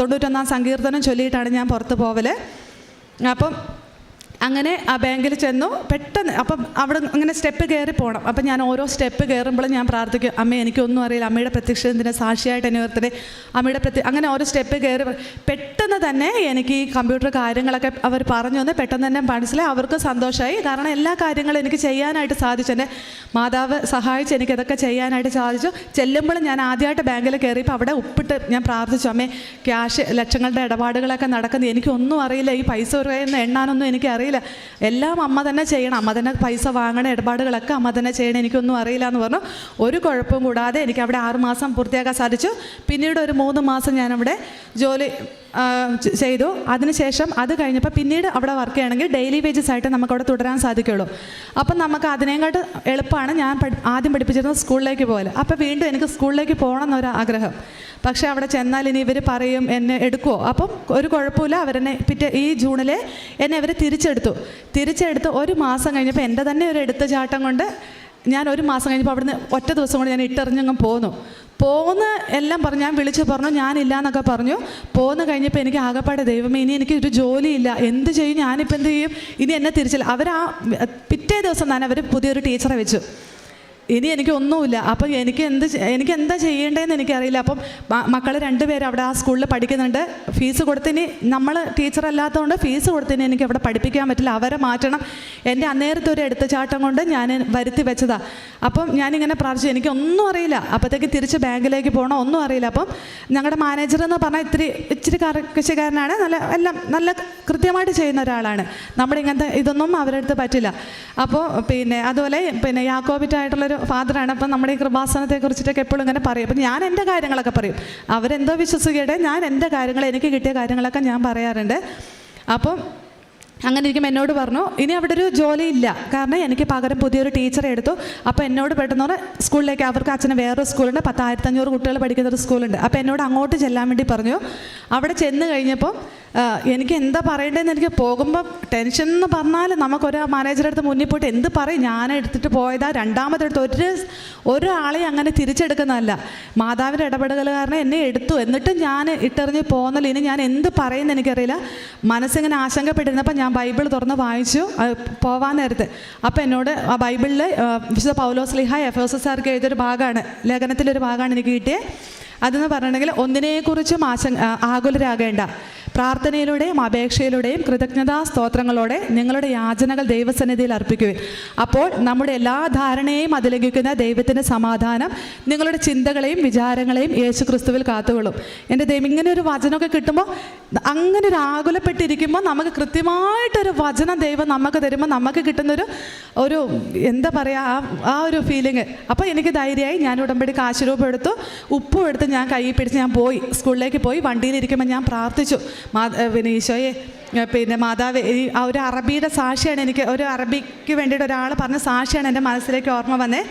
തൊണ്ണൂറ്റൊന്നാം സങ്കീർത്തനം ചൊല്ലിയിട്ടാണ് ഞാൻ പുറത്ത് പോവൽ. അപ്പം അങ്ങനെ ആ ബാങ്കിൽ ചെന്നു. പെട്ടെന്ന് അപ്പം അവിടെ അങ്ങനെ സ്റ്റെപ്പ് കയറി പോകണം അപ്പം ഞാൻ ഓരോ സ്റ്റെപ്പ് കയറുമ്പോഴും ഞാൻ പ്രാർത്ഥിക്കും അമ്മ എനിക്കൊന്നും അറിയില്ല. അമ്മയുടെ പ്രത്യക്ഷത്തിന്റെ സാക്ഷിയായിട്ട് എന്നെ ഉയർത്തണേ? അമ്മയുടെ പ്രത്യ അങ്ങനെ ഓരോ സ്റ്റെപ്പ് കയറി പെട്ടെന്ന് തന്നെ എനിക്ക് ഈ കമ്പ്യൂട്ടർ കാര്യങ്ങളൊക്കെ അവർ പറഞ്ഞു തന്നെ. പെട്ടെന്ന് തന്നെ മനസ്സിലായി. അവർക്ക് സന്തോഷമായി. കാരണം എല്ലാ കാര്യങ്ങളും എനിക്ക് ചെയ്യാനായിട്ട് സാധിച്ചു. എന്റെ മാതാവ് സഹായിച്ച് എനിക്ക് ഇതൊക്കെ ചെയ്യാനായിട്ട് സാധിച്ചു. ചെല്ലുമ്പോഴും ഞാൻ ആദ്യമായിട്ട് ബാങ്കിൽ കയറിയപ്പോൾ അവിടെ ഉപ്പിട്ട് ഞാൻ പ്രാർത്ഥിച്ചു. അമ്മേ ക്യാഷ് ലക്ഷങ്ങളുടെ ഇടപാടുകളൊക്കെ നടക്കുന്നത് എനിക്കൊന്നും അറിയില്ല. ഈ പൈസ എണ്ണാനൊന്നും എനിക്ക് അറിയില്ല. എല്ലാം അമ്മ തന്നെ ചെയ്യണം. അമ്മ തന്നെ പൈസ വാങ്ങണ ഇടപാടുകളൊക്കെ അമ്മ തന്നെ ചെയ്യണം. എനിക്കൊന്നും അറിയില്ല എന്ന് പറഞ്ഞു. ഒരു കുഴപ്പവും കൂടാതെ എനിക്ക് അവിടെ ആറുമാസം പൂർത്തിയാക്കാൻ സാധിച്ചു. പിന്നീട് ഒരു മൂന്ന് മാസം ഞാനവിടെ ജോലി ചെയ്തു. അതിനുശേഷം അത് കഴിഞ്ഞപ്പോൾ പിന്നീട് അവിടെ വർക്ക് ചെയ്യണമെങ്കിൽ ഡെയിലി വേജസ് ആയിട്ട് നമുക്ക് അവിടെ തുടരാൻ സാധിക്കുള്ളൂ. അപ്പം നമുക്ക് അതിനേക്കാട്ട് എളുപ്പമാണ് ഞാൻ ആദ്യം പഠിപ്പിച്ചിരുന്നത് സ്കൂളിലേക്ക് പോലെ അപ്പോൾ വീണ്ടും എനിക്ക് സ്കൂളിലേക്ക് പോകണം എന്നൊരു ആഗ്രഹം പക്ഷേ അവിടെ ചെന്നാൽ ഇനി ഇവർ പറയും എന്നെ എടുക്കുമോ അപ്പം ഒരു കുഴപ്പമില്ല. അവരെന്നെ പിറ്റേ ഈ ജൂണിൽ എന്നെ അവർ തിരിച്ചെടുത്തു. തിരിച്ചെടുത്ത് ഒരു മാസം കഴിഞ്ഞപ്പോൾ എന്റെ തന്നെ ഒരു എടുത്ത ചാട്ടം കൊണ്ട് ഞാൻ ഒരു മാസം കഴിഞ്ഞപ്പോൾ അവിടുന്ന് ഒറ്റ ദിവസം കൊണ്ട് ഞാൻ ഇട്ടെറിഞ്ഞങ്ങ് പോന്നു. പോന്ന് എല്ലാം പറഞ്ഞു ഞാൻ വിളിച്ച് പറഞ്ഞു ഞാനില്ല എന്നൊക്കെ പറഞ്ഞു. പോന്ന് കഴിഞ്ഞപ്പോൾ എനിക്ക് ആകപ്പാടെ ദൈവമേ ഇനി എനിക്ക് ഒരു ജോലിയില്ല. എന്ത് ചെയ്യും? ഞാനിപ്പോൾ എന്ത് ചെയ്യും? ഇനി എന്നെ തിരിച്ചില്ല. അവർ ആ പിറ്റേ ദിവസം തന്നെ അവർ പുതിയൊരു ടീച്ചറെ വെച്ചു. ഇനി എനിക്ക് ഒന്നുമില്ല. അപ്പം എനിക്ക് എന്ത് എനിക്ക് എന്താ ചെയ്യേണ്ടതെന്ന് എനിക്കറിയില്ല. അപ്പം മക്കൾ രണ്ടുപേരും അവിടെ ആ സ്കൂളിൽ പഠിക്കുന്നുണ്ട്. ഫീസ് കൊടുത്തിനി നമ്മൾ ടീച്ചർ അല്ലാത്തതുകൊണ്ട് ഫീസ് കൊടുത്തിനി എനിക്ക് അവിടെ പഠിപ്പിക്കാൻ പറ്റില്ല. അവരെ മാറ്റണം. എന്റെ അന്നേരത്തെ ഒരു എടുത്തുചാട്ടം കൊണ്ട് ഞാൻ വരുത്തി വെച്ചതാണ് അപ്പം ഞാനിങ്ങനെ പ്രാർത്ഥിച്ചു. എനിക്കൊന്നും അറിയില്ല. അപ്പോഴത്തേക്ക് തിരിച്ച് ബാങ്കിലേക്ക് പോകണം ഒന്നും അറിയില്ല. അപ്പം ഞങ്ങളുടെ മാനേജർ എന്ന് പറഞ്ഞാൽ ഇത്തിരി ഇച്ചിരി കർക്കശക്കാരനാണ് നല്ല എല്ലാം നല്ല കൃത്യമായിട്ട് ചെയ്യുന്ന ഒരാളാണ്. നമ്മുടെ ഇങ്ങനത്തെ ഇതൊന്നും അവരുടെ പറ്റില്ല. അപ്പോൾ പിന്നെ അതുപോലെ പിന്നെ യാക്കോബിറ്റായിട്ടുള്ളൊരു ഫാദറാണ്. അപ്പം നമ്മുടെ ഈ കൃപാസനത്തെ കുറിച്ചിട്ടൊക്കെ എപ്പോഴും ഇങ്ങനെ പറയും. അപ്പം ഞാൻ എന്റെ കാര്യങ്ങളൊക്കെ പറയും. അവരെന്തോ വിശ്വസിക്കട്ടെ ഞാൻ എന്റെ കാര്യങ്ങൾ എനിക്ക് കിട്ടിയ കാര്യങ്ങളൊക്കെ ഞാൻ പറയാറുണ്ട്. അപ്പം അങ്ങനെ ഇരിക്കുമ്പോൾ എന്നോട് പറഞ്ഞു ഇനി അവിടെ ഒരു ജോലി ഇല്ല. കാരണം എനിക്ക് പകരം പുതിയൊരു ടീച്ചറെ എടുത്തു. അപ്പോൾ എന്നോട് പെട്ടെന്ന് സ്കൂളിലേക്ക് അവർക്ക് അച്ഛന് വേറൊരു സ്കൂളുണ്ട്. പത്തായിരത്തഞ്ഞൂറ് കുട്ടികൾ പഠിക്കുന്ന ഒരു സ്കൂളുണ്ട്. അപ്പോൾ എന്നോട് അങ്ങോട്ട് ചെല്ലാൻ വേണ്ടി പറഞ്ഞു. അവിടെ ചെന്ന് കഴിഞ്ഞപ്പോൾ എനിക്ക് എന്താ പറയേണ്ടതെന്ന് എനിക്ക് പോകുമ്പോൾ ടെൻഷൻ എന്ന് പറഞ്ഞാൽ നമുക്കൊരു മാനേജറെ അടുത്ത് മുന്നിൽ പോയിട്ട് എന്ത് പറയും? ഞാൻ എടുത്തിട്ട് പോയതാ. രണ്ടാമതെടുത്ത് ഒരു ഒരാളെ അങ്ങനെ തിരിച്ചെടുക്കുന്നതല്ല. മാതാവിന്റെ ഇടപെടൽ കാരണം എന്നെ എടുത്തു. എന്നിട്ടും ഞാൻ ഇട്ടെറിഞ്ഞ് പോകുന്നില്ല ഇനി ഞാൻ എന്ത് പറയുമെന്ന് എനിക്കറിയില്ല. മനസ്സിങ്ങനെ ആശങ്കപ്പെട്ടിരുന്നപ്പോൾ ഞാൻ ബൈബിൾ തുറന്ന് വായിച്ചു പോവാൻ നേരത്ത്. അപ്പോൾ എന്നോട് ആ ബൈബിളിൽ വിശുദ്ധ പൗലോസ് ലിഹ എഫ് എസ് എസ് ആർക്ക് എഴുതിയൊരു ഭാഗമാണ് ലേഖനത്തിലൊരു ഭാഗമാണ് എനിക്ക് കിട്ടിയത് അതെന്ന് പറഞ്ഞിട്ടുണ്ടെങ്കിൽ ഒന്നിനെക്കുറിച്ചും ആശങ്ക ആകുലരാകേണ്ട. പ്രാർത്ഥനയിലൂടെയും അപേക്ഷയിലൂടെയും കൃതജ്ഞതാ സ്തോത്രങ്ങളോടെ നിങ്ങളുടെ യാചനകൾ ദൈവസന്നിധിയിൽ അർപ്പിക്കുവിൻ. അപ്പോൾ നമ്മുടെ എല്ലാ ധാരണയെയും അതിലംഘിക്കുന്ന ദൈവത്തിന്റെ സമാധാനം നിങ്ങളുടെ ചിന്തകളെയും വിചാരങ്ങളെയും യേശു ക്രിസ്തുവിൽ കാത്തുകൊള്ളും. എന്റെ ദൈവം ഇങ്ങനെ ഒരു വചനമൊക്കെ കിട്ടുമ്പോൾ അങ്ങനെ ഒരു ആകുലപ്പെട്ടിരിക്കുമ്പോൾ നമുക്ക് കൃത്യമായിട്ടൊരു വചനം ദൈവം നമുക്ക് തരുമ്പോൾ നമുക്ക് കിട്ടുന്നൊരു ഒരു എന്താ പറയുക ആ ആ ഒരു ഫീലിംഗ് അപ്പോൾ എനിക്ക് ധൈര്യമായി ഞാൻ ഉടമ്പടി കാശ് രൂപ എടുത്തു ഉപ്പും എടുത്ത് ഞാൻ കൈ പിടിച്ച് ഞാൻ പോയി സ്കൂളിലേക്ക് പോയി വണ്ടിയിലിരിക്കുമ്പോൾ ഞാൻ പ്രാർത്ഥിച്ചു. പിന്നെ ഈശോയെ പിന്നെ മാതാവ് ഈ ആ ഒരു അറബിയുടെ സാക്ഷിയാണ് എനിക്ക് ഒരു അറബിക്ക് വേണ്ടിയിട്ട് ഒരാൾ പറഞ്ഞ സാക്ഷിയാണ് എന്റെ മനസ്സിലേക്ക് ഓർമ്മ വന്നേ.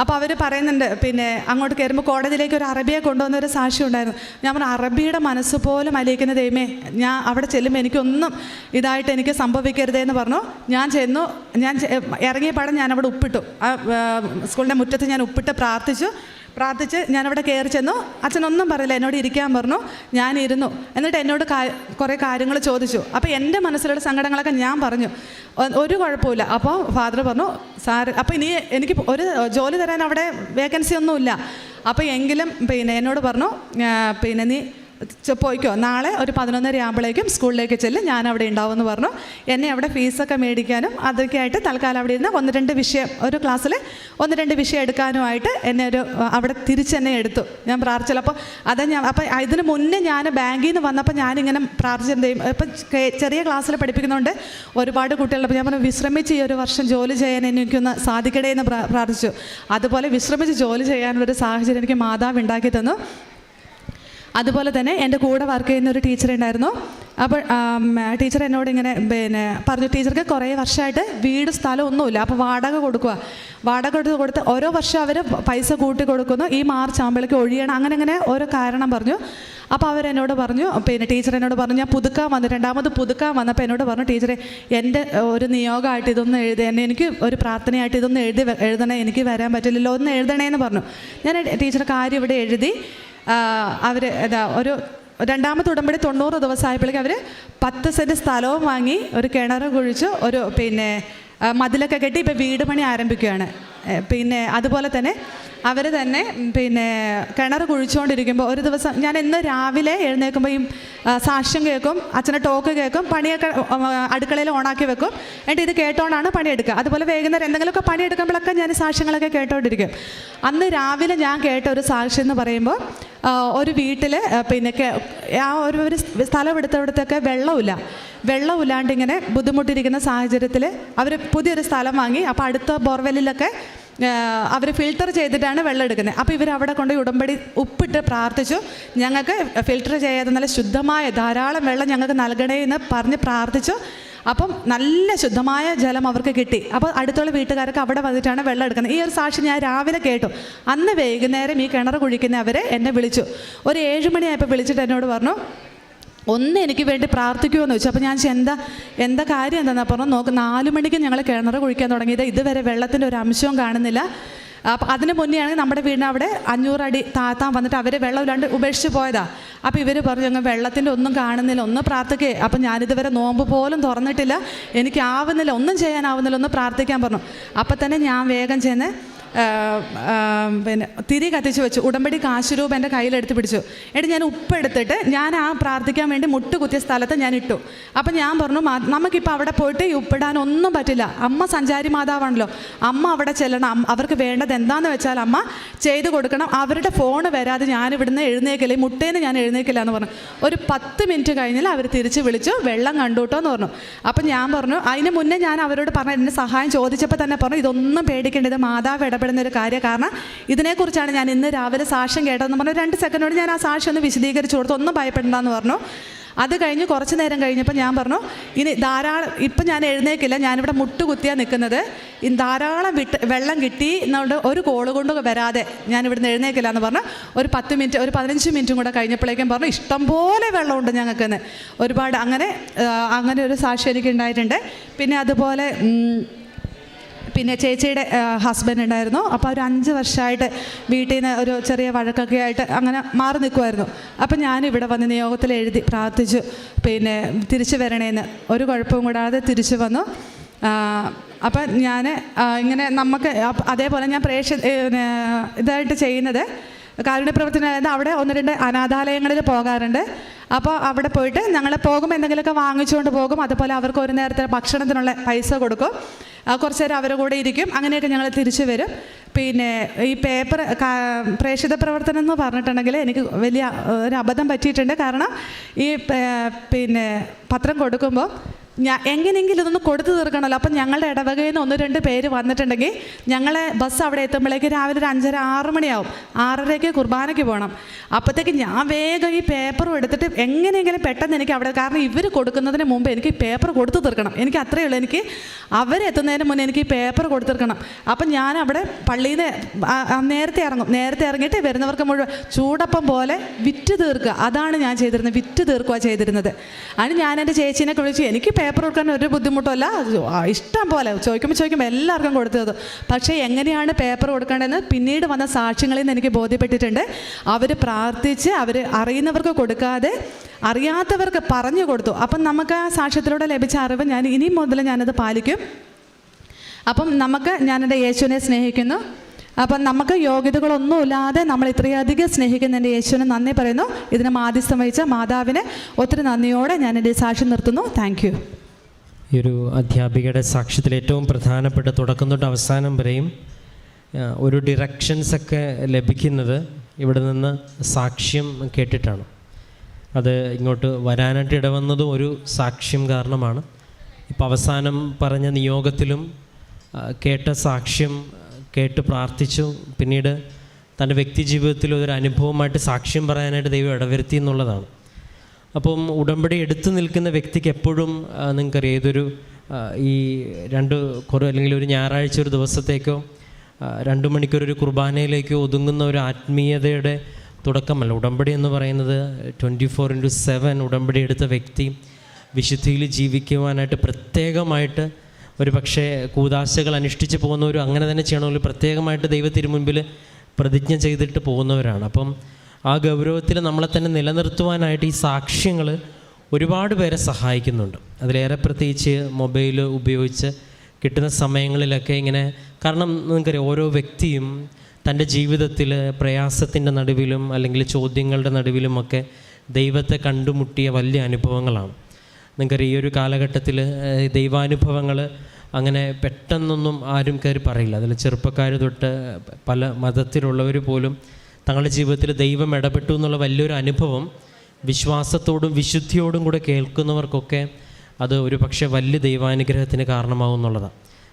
അപ്പോൾ അവർ പറയുന്നുണ്ട് പിന്നെ അങ്ങോട്ട് കയറുമ്പോൾ കോടതിയിലേക്ക് ഒരു അറബിയെ കൊണ്ടുവന്ന ഒരു സാക്ഷി ഉണ്ടായിരുന്നു. ഞാൻ പറഞ്ഞു അറബിയുടെ മനസ്സ് പോലും അലിയിക്കുന്ന ദൈവമേ ഞാൻ അവിടെ ചെല്ലുമ്പോൾ എനിക്കൊന്നും ഇതായിട്ട് എനിക്ക് സംഭവിക്കരുതേ എന്ന് പറഞ്ഞു. ഞാൻ ചെന്നു ഞാൻ ഇറങ്ങിയ പാടം ഞാൻ അവിടെ ഉപ്പിട്ടു. ആ, സ്കൂളിന്റെ മുറ്റത്ത് ഞാൻ ഉപ്പിട്ട് പ്രാർത്ഥിച്ചു. പ്രാർത്ഥിച്ച് ഞാനവിടെ കയറി ചെന്നു. അച്ഛനൊന്നും പറയില്ല എന്നോട് ഇരിക്കാൻ പറഞ്ഞു. ഞാനിരുന്നു എന്നിട്ട് എന്നോട് കുറേ കാര്യങ്ങൾ ചോദിച്ചു. അപ്പോൾ എന്റെ മനസ്സിലുള്ള സങ്കടങ്ങളൊക്കെ ഞാൻ പറഞ്ഞു. ഒരു കുഴപ്പമില്ല അപ്പോൾ ഫാദർ പറഞ്ഞു സാറ് അപ്പോൾ ഇനി എനിക്ക് ഒരു ജോലി തരാൻ അവിടെ വേക്കൻസി ഒന്നുമില്ല. അപ്പോൾ എങ്കിലും പിന്നെ എന്നോട് പറഞ്ഞു പിന്നെ നീ പോയിക്കോ. നാളെ ഒരു പതിനൊന്നര ആകുമ്പോഴേക്കും സ്കൂളിലേക്ക് ചെല്ലും. ഞാൻ അവിടെ ഉണ്ടാവുമെന്ന് പറഞ്ഞു. എന്നെ അവിടെ ഫീസൊക്കെ മേടിക്കാനും അതൊക്കെ ആയിട്ട് തൽക്കാലം അവിടെ ഇരുന്ന് ഒന്ന് രണ്ട് വിഷയം ഒരു ക്ലാസ്സിൽ ഒന്ന് രണ്ട് വിഷയം എടുക്കാനുമായിട്ട് എന്നെ ഒരു അവിടെ തിരിച്ചെന്നെ എടുത്തു. ഞാൻ പ്രാർത്ഥിച്ചു അപ്പോൾ അത് ഞാൻ അപ്പം ഇതിന് മുന്നേ ഞാൻ ബാങ്കിൽ നിന്ന് വന്നപ്പോൾ ഞാനിങ്ങനെ പ്രാർത്ഥിച്ചിട്ടുണ്ടെയും ഇപ്പം ചെറിയ ക്ലാസ്സിൽ പഠിപ്പിക്കുന്നതുകൊണ്ട് ഒരുപാട് കുട്ടികളുടെ ഞാൻ പറഞ്ഞു വിശ്രമിച്ച് ഈ ഒരു വർഷം ജോലി ചെയ്യാൻ എനിക്കൊന്ന് സാധിക്കണേ എന്ന് പ്രാ- പ്രാർത്ഥിച്ചു. അതുപോലെ വിശ്രമിച്ച് ജോലി ചെയ്യാനുള്ളൊരു സാഹചര്യം എനിക്ക് മാതാവ് ഉണ്ടാക്കി തന്നു. അതുപോലെ തന്നെ എന്റെ കൂടെ വർക്ക് ചെയ്യുന്ന ഒരു ടീച്ചർ ഉണ്ടായിരുന്നു. അപ്പോൾ ടീച്ചർ എന്നോട് ഇങ്ങനെ പിന്നെ പറഞ്ഞു ടീച്ചർക്ക് കുറേ വർഷമായിട്ട് വീട് സ്ഥലം ഒന്നുമില്ല. അപ്പോൾ വാടക കൊടുക്കുക വാടക കൊടുത്ത് കൊടുത്ത് ഓരോ വർഷം അവർ പൈസ കൂട്ടി കൊടുക്കുന്നു. ഈ മാർച്ച് ആകുമ്പോഴേക്ക് ഒഴിയണം. അങ്ങനെ അങ്ങനെ ഓരോ കാരണം പറഞ്ഞു. അപ്പോൾ അവരെന്നോട് പറഞ്ഞു പിന്നെ ടീച്ചർ എന്നോട് പറഞ്ഞു ഞാൻ പുതുക്കാൻ വന്നു രണ്ടാമത് പുതുക്കാൻ വന്നപ്പോൾ എന്നോട് പറഞ്ഞു ടീച്ചറെ എന്റെ ഒരു നിയോഗമായിട്ട് ഇതൊന്ന് എഴുതി എനിക്ക് ഒരു പ്രാർത്ഥനയായിട്ട് ഇതൊന്ന് എഴുതി എഴുതണേ എനിക്ക് വരാൻ പറ്റില്ലല്ലോ ഒന്ന് എഴുതണേ എന്ന് പറഞ്ഞു. ഞാൻ ടീച്ചർ കാര്യം ഇവിടെ എഴുതി. അവർ എന്താ ഒരു രണ്ടാമത്തെ ഉടമ്പടി തൊണ്ണൂറ് ദിവസമായപ്പോഴേക്കും അവർ പത്ത് സെന്റ് സ്ഥലവും വാങ്ങി ഒരു കിണർ കുഴിച്ച് ഒരു പിന്നെ മതിലൊക്കെ കെട്ടി ഇപ്പോൾ വീട് പണി ആരംഭിക്കുകയാണ് പിന്നെ അതുപോലെ തന്നെ അവർ തന്നെ പിന്നെ കിണർ കുഴിച്ചുകൊണ്ടിരിക്കുമ്പോൾ ഒരു ദിവസം ഞാൻ ഇന്ന് രാവിലെ എഴുന്നേൽക്കുമ്പോൾ ഈ സാക്ഷ്യം കേൾക്കും അച്ഛനെ ടോക്ക് കേൾക്കും പണിയൊക്കെ അടുക്കളയിൽ ഓണാക്കി വെക്കും. എന്നിട്ട് ഇത് കേട്ടോണ്ടാണ് പണിയെടുക്കുക. അതുപോലെ വൈകുന്നേരം എന്തെങ്കിലുമൊക്കെ പണിയെടുക്കുമ്പോഴൊക്കെ ഞാൻ സാക്ഷ്യങ്ങളൊക്കെ കേട്ടോണ്ടിരിക്കും. അന്ന് രാവിലെ ഞാൻ കേട്ട ഒരു സാക്ഷ്യം എന്ന് പറയുമ്പോൾ ഒരു വീട്ടിൽ പിന്നെ ആ ഒരു ഒരു സ്ഥലം എടുത്തവിടത്തൊക്കെ വെള്ളമില്ല. വെള്ളമില്ലാണ്ട് ഇങ്ങനെ ബുദ്ധിമുട്ടിരിക്കുന്ന സാഹചര്യത്തിൽ അവർ പുതിയൊരു സ്ഥലം വാങ്ങി അപ്പോൾ അടുത്ത ബോർവെല്ലിലൊക്കെ അവർ ഫിൽട്ടർ ചെയ്തിട്ടാണ് വെള്ളം എടുക്കുന്നത്. അപ്പോൾ ഇവർ അവിടെ കൊണ്ട് ഉടമ്പടി ഉപ്പിട്ട് പ്രാർത്ഥിച്ചു. ഞങ്ങൾക്ക് ഫിൽട്ടർ ചെയ്യാതെ നല്ല ശുദ്ധമായ ധാരാളം വെള്ളം ഞങ്ങൾക്ക് നൽകണേ എന്ന് പറഞ്ഞ് പ്രാർത്ഥിച്ചു. അപ്പം നല്ല ശുദ്ധമായ ജലം അവർക്ക് കിട്ടി. അപ്പോൾ അടുത്തുള്ള വീട്ടുകാർക്ക് അവിടെ വന്നിട്ടാണ് വെള്ളം എടുക്കുന്നത്. ഈ ഒരു സാക്ഷി ഞാൻ രാവിലെ കേട്ടു. അന്ന് വൈകുന്നേരം ഈ കിണർ കുഴിക്കുന്നവരെ എന്നെ വിളിച്ചു. ഒരു ഏഴ് മണിയായപ്പോൾ വിളിച്ചിട്ട് എന്നോട് പറഞ്ഞു ഒന്ന് എനിക്ക് വേണ്ടി പ്രാർത്ഥിക്കുമെന്ന് ചോദിച്ചു. അപ്പോൾ ഞാൻ എന്താ എന്താ കാര്യം എന്താണെന്ന് പറഞ്ഞു നോക്ക് നാല് മണിക്ക് ഞങ്ങൾ കിണർ കുഴിക്കാൻ തുടങ്ങിയത് ഇതുവരെ വെള്ളത്തിന്റെ ഒരു അംശവും കാണുന്നില്ല. അപ്പം അതിന് മുന്നേ ആണെങ്കിൽ നമ്മുടെ വീടിന് അവിടെ അഞ്ഞൂറ് അടി താത്താൻ വന്നിട്ട് അവർ വെള്ളമില്ലാണ്ട് ഉപേക്ഷിച്ച് പോയതാ. അപ്പോൾ ഇവർ പറഞ്ഞു ഞങ്ങൾ വെള്ളത്തിന്റെ ഒന്നും കാണുന്നില്ല ഒന്ന് പ്രാർത്ഥിക്കേ. അപ്പം ഞാനിതുവരെ നോമ്പ് പോലും തുറന്നിട്ടില്ല. എനിക്ക് ആവുന്നില്ല ഒന്നും ചെയ്യാനാവുന്നില്ല ഒന്ന് പ്രാർത്ഥിക്കാൻ പറഞ്ഞു. അപ്പം തന്നെ ഞാൻ വേഗം ചെന്ന് പിന്നെ തിരി കത്തിച്ച് വെച്ചു. ഉടമ്പടി കാശുരൂപ എന്റെ കയ്യിലെടുത്ത് പിടിച്ചു. എന്നിട്ട് ഞാൻ ഉപ്പെടുത്തിട്ട് ഞാൻ ആ പ്രാർത്ഥിക്കാൻ വേണ്ടി മുട്ട് കുത്തിയ സ്ഥലത്ത് ഞാൻ ഇട്ടു. അപ്പം ഞാൻ പറഞ്ഞു "മാ- നമുക്കിപ്പോൾ അവിടെ പോയിട്ട് ഈ ഉപ്പിടാൻ ഒന്നും പറ്റില്ല. അമ്മ സഞ്ചാരി മാതാവാണല്ലോ. അമ്മ അവിടെ ചെല്ലണം. അവർക്ക് വേണ്ടത് എന്താന്ന് വെച്ചാൽ അമ്മ ചെയ്തു കൊടുക്കണം. അവരുടെ ഫോൺ വരാതെ ഞാൻ ഇവിടുന്ന് എഴുന്നേക്കില്ല ഈ മുട്ടേന്ന് ഞാൻ എഴുന്നേക്കില്ല എന്ന് പറഞ്ഞു. ഒരു പത്ത് മിനിറ്റ് കഴിഞ്ഞാൽ അവർ തിരിച്ച് വിളിച്ചു. വെള്ളം കണ്ടുട്ടോ എന്ന് പറഞ്ഞു. അപ്പം ഞാൻ പറഞ്ഞു അതിന് മുന്നേ ഞാൻ അവരോട് പറഞ്ഞു എന്നെ സഹായം ചോദിച്ചപ്പോൾ തന്നെ പറഞ്ഞു ഇതൊന്നും പേടിക്കേണ്ടത് മാതാവ് ഇടപെടുന്ന ഒരു കാര്യം കാരണം ഇതിനെക്കുറിച്ചാണ് ഞാൻ ഇന്ന് രാവിലെ സാക്ഷ്യം കേട്ടതെന്ന് പറഞ്ഞു രണ്ട് സെക്കൻഡോട് ഞാൻ ആ സാക്ഷ്യം ഒന്ന് വിശദീകരിച്ചു കൊടുത്തു ഒന്നും ഭയപ്പെടണ്ടെന്ന് പറഞ്ഞു. അത് കഴിഞ്ഞ് കുറച്ച് നേരം കഴിഞ്ഞപ്പോൾ ഞാൻ പറഞ്ഞു ഇനി ധാരാളം ഇപ്പം ഞാൻ എഴുന്നേക്കില്ല ഞാനിവിടെ മുട്ടുകുത്തിയാണ് നിൽക്കുന്നത്. ഇനി ധാരാളം വിട്ട് വെള്ളം കിട്ടി എന്നുകൊണ്ട് ഒരു കോൾ കൊണ്ട് വരാതെ ഞാൻ ഇവിടുന്ന് എഴുന്നേക്കില്ല എന്ന് പറഞ്ഞു ഒരു പത്ത് മിനിറ്റ് ഒരു പതിനഞ്ച് മിനിറ്റും കൂടെ കഴിഞ്ഞപ്പോഴേക്കും പറഞ്ഞു ഇഷ്ടംപോലെ വെള്ളമുണ്ട് ഞങ്ങൾക്ക് ഒരുപാട് അങ്ങനെ അങ്ങനെ ഒരു സാക്ഷ്യം എനിക്ക് ഉണ്ടായിട്ടുണ്ട് പിന്നെ അതുപോലെ പിന്നെ ചേച്ചിയുടെ ഹസ്ബൻഡ് ഉണ്ടായിരുന്നു. അപ്പോൾ ഒരു അഞ്ച് വർഷമായിട്ട് വീട്ടിൽ നിന്ന് ഒരു ചെറിയ വഴക്കൊക്കെ ആയിട്ട് അങ്ങനെ മാറി നിൽക്കുമായിരുന്നു അപ്പം ഞാൻ ഇവിടെ വന്ന് നിയോഗത്തിൽ എഴുതി പ്രാർത്ഥിച്ചു. പിന്നെ തിരിച്ചു വരണേന്ന് ഒരു കുഴപ്പവും കൂടാതെ തിരിച്ചു വന്നു. അപ്പം ഞാൻ ഇങ്ങനെ നമുക്ക് അതേപോലെ ഞാൻ പ്രേക്ഷ ഇതായിട്ട് ചെയ്യുന്നത് കാരുണ്യ പ്രവർത്തനം അവിടെ ഒന്ന് രണ്ട് അനാഥാലയങ്ങളിൽ പോകാറുണ്ട്. അപ്പോൾ അവിടെ പോയിട്ട് ഞങ്ങൾ പോകുമ്പോൾ എന്തെങ്കിലുമൊക്കെ വാങ്ങിച്ചുകൊണ്ട് പോകും. അതുപോലെ അവർക്ക് ഒരു നേരത്തെ ഭക്ഷണത്തിനുള്ള പൈസ കൊടുക്കും. കുറച്ച് നേരം അവരുടെ കൂടെ ഇരിക്കും. അങ്ങനെയൊക്കെ ഞങ്ങൾ തിരിച്ചു വരും. പിന്നെ ഈ പേപ്പർ പ്രേക്ഷിത പ്രവർത്തനം എന്ന് പറഞ്ഞിട്ടുണ്ടെങ്കിൽ എനിക്ക് വലിയ ഒരു അബദ്ധം പറ്റിയിട്ടുണ്ട്. കാരണം ഈ പിന്നെ പത്രം കൊടുക്കുമ്പോൾ ഞാൻ എങ്ങനെയെങ്കിലും ഇതൊന്ന് കൊടുത്തു തീർക്കണമല്ലോ അപ്പം ഞങ്ങളുടെ ഇടവകയിൽ നിന്ന് ഒന്ന് രണ്ട് പേര് വന്നിട്ടുണ്ടെങ്കിൽ ഞങ്ങളെ ബസ് അവിടെ എത്തുമ്പോഴേക്ക് രാവിലെ ഒരു അഞ്ചര ആറ് മണിയാവും. ആറരയ്ക്ക് കുർബാനയ്ക്ക് പോകണം അപ്പോഴത്തേക്ക് ഞാൻ വേഗം ഈ പേപ്പറും എടുത്തിട്ട് എങ്ങനെയെങ്കിലും പെട്ടെന്ന് എനിക്ക് അവിടെ കാരണം ഇവർ കൊടുക്കുന്നതിന് മുമ്പ് എനിക്ക് ഈ പേപ്പർ കൊടുത്തു തീർക്കണം. എനിക്ക് അത്രയേ ഉള്ളൂ. എനിക്ക് അവരെത്തുന്നതിന് മുന്നേ എനിക്ക് ഈ പേപ്പർ കൊടുത്തു തീർക്കണം. അപ്പം ഞാൻ അവിടെ പള്ളിയിൽ നിന്ന് നേരത്തെ ഇറങ്ങും. നേരത്തെ ഇറങ്ങിയിട്ട് വരുന്നവർക്ക് മുഴുവൻ ചൂടപ്പം പോലെ വിറ്റ് തീർക്കുക. അതാണ് ഞാൻ ചെയ്തിരുന്നത്. വിറ്റ് തീർക്കുക ചെയ്തിരുന്നത്. അതിന് ഞാൻ എന്റെ ചേച്ചീനെ വിളിച്ചു എനിക്ക് പേപ്പർ കൊടുക്കാൻ ഒരു ബുദ്ധിമുട്ടല്ല ഇഷ്ടം പോലെ. ചോദിക്കുമ്പോൾ ചോദിക്കുമ്പോൾ എല്ലാവർക്കും കൊടുത്തത്. പക്ഷേ എങ്ങനെയാണ് പേപ്പർ കൊടുക്കേണ്ടതെന്ന് പിന്നീട് വന്ന സാക്ഷ്യങ്ങളിൽ നിന്ന് എനിക്ക് ബോധ്യപ്പെട്ടിട്ടുണ്ട്. അവർ പ്രാർത്ഥിച്ച് അവർ അറിയുന്നവർക്ക് കൊടുക്കാതെ അറിയാത്തവർക്ക് പറഞ്ഞു കൊടുത്തു. അപ്പം നമുക്ക് ആ സാക്ഷ്യത്തിലൂടെ ലഭിച്ച അറിവ് ഞാൻ ഇനി മുതൽ ഞാനത് പാലിക്കും. അപ്പം നമുക്ക് ഞാനെന്റെ യേശുവിനെ സ്നേഹിക്കുന്നു. അപ്പം നമുക്ക് യോഗ്യതകളൊന്നുമില്ലാതെ നമ്മൾ ഇത്രയധികം സ്നേഹിക്കുന്ന എന്റെ യേശുവിനെ നന്ദി പറയുന്നു. ഇതിന് മാധ്യസ്ഥം വഹിച്ച മാതാവിനെ ഒത്തിരി നന്ദിയോടെ ഞാൻ എന്റെ സാക്ഷി നിർത്തുന്നു. താങ്ക് യു ഈ ഒരു അധ്യാപികയുടെ സാക്ഷ്യത്തിൽ ഏറ്റവും പ്രധാനപ്പെട്ട തുടക്കം തൊട്ട് അവസാനം വരെയും ഒരു ഡിറക്ഷൻസ് ഒക്കെ ലഭിക്കുന്നത് ഇവിടെ നിന്ന് സാക്ഷ്യം കേട്ടിട്ടാണ്. അത് ഇങ്ങോട്ട് വരാനായിട്ട് ഇടവന്നതും ഒരു സാക്ഷ്യം കാരണമാണ്. ഇപ്പോൾ അവസാനം പറഞ്ഞ നിയോഗത്തിലും കേട്ട സാക്ഷ്യം കേട്ട് പ്രാർത്ഥിച്ചു. പിന്നീട് തന്റെ വ്യക്തി ജീവിതത്തിൽ ഒരു അനുഭവമായിട്ട് സാക്ഷ്യം പറയാനായിട്ട് ദൈവം ഇടവരുത്തി എന്നുള്ളതാണ്. അപ്പം ഉടമ്പടി എടുത്തു നിൽക്കുന്ന വ്യക്തിക്ക് എപ്പോഴും നിങ്ങൾക്കറിയാം ഏതൊരു ഈ രണ്ട് കുറേ അല്ലെങ്കിൽ ഒരു ഞായറാഴ്ച ഒരു ദിവസത്തേക്കോ രണ്ട് മണിക്കൂർ ഒരു കുർബാനയിലേക്കോ ഒതുങ്ങുന്ന ഒരു ആത്മീയതയുടെ തുടക്കമല്ല. ഉടമ്പടി എന്ന് പറയുന്നത് ട്വന്റി ഫോർ ഇന്റു സെവൻ ഉടമ്പടി എടുത്ത വ്യക്തി വിശുദ്ധിയിൽ ജീവിക്കുവാനായിട്ട് പ്രത്യേകമായിട്ട് ഒരു പക്ഷേ കൂതാശകൾ അനുഷ്ഠിച്ച് പോകുന്നവരും അങ്ങനെ തന്നെ ചെയ്യണമെങ്കിൽ പ്രത്യേകമായിട്ട് ദൈവത്തിന് മുൻപിൽ പ്രതിജ്ഞ ചെയ്തിട്ട് പോകുന്നവരാണ്. അപ്പം ആ ഗൗരവത്തിൽ നമ്മളെ തന്നെ നിലനിർത്തുവാനായിട്ട് ഈ സാക്ഷ്യങ്ങൾ ഒരുപാട് പേരെ സഹായിക്കുന്നുണ്ട്. അതിലേറെ പ്രത്യേകിച്ച് മൊബൈൽ ഉപയോഗിച്ച് കിട്ടുന്ന സമയങ്ങളിലൊക്കെ ഇങ്ങനെ കാരണം നിങ്ങൾക്കറിയാം ഓരോ വ്യക്തിയും തന്റെ ജീവിതത്തിൽ പ്രയാസത്തിന്റെ നടുവിലും അല്ലെങ്കിൽ ചോദ്യങ്ങളുടെ നടുവിലുമൊക്കെ ദൈവത്തെ കണ്ടുമുട്ടിയ വലിയ അനുഭവങ്ങളാണ്. നിങ്ങൾക്കറിയാം ഈ ഒരു കാലഘട്ടത്തിൽ ദൈവാനുഭവങ്ങൾ അങ്ങനെ പെട്ടെന്നൊന്നും ആരും കയറി പറയില്ല. അതിൽ ചെറുപ്പക്കാർ തൊട്ട് പല മതത്തിലുള്ളവർ പോലും തങ്ങളുടെ ജീവിതത്തിൽ ദൈവം ഇടപെട്ടു എന്നുള്ള വലിയൊരു അനുഭവം വിശ്വാസത്തോടും വിശുദ്ധിയോടും കൂടെ കേൾക്കുന്നവർക്കൊക്കെ അത് ഒരു പക്ഷേ വലിയ ദൈവാനുഗ്രഹത്തിന് കാരണമാവും എന്നുള്ളതാണ്.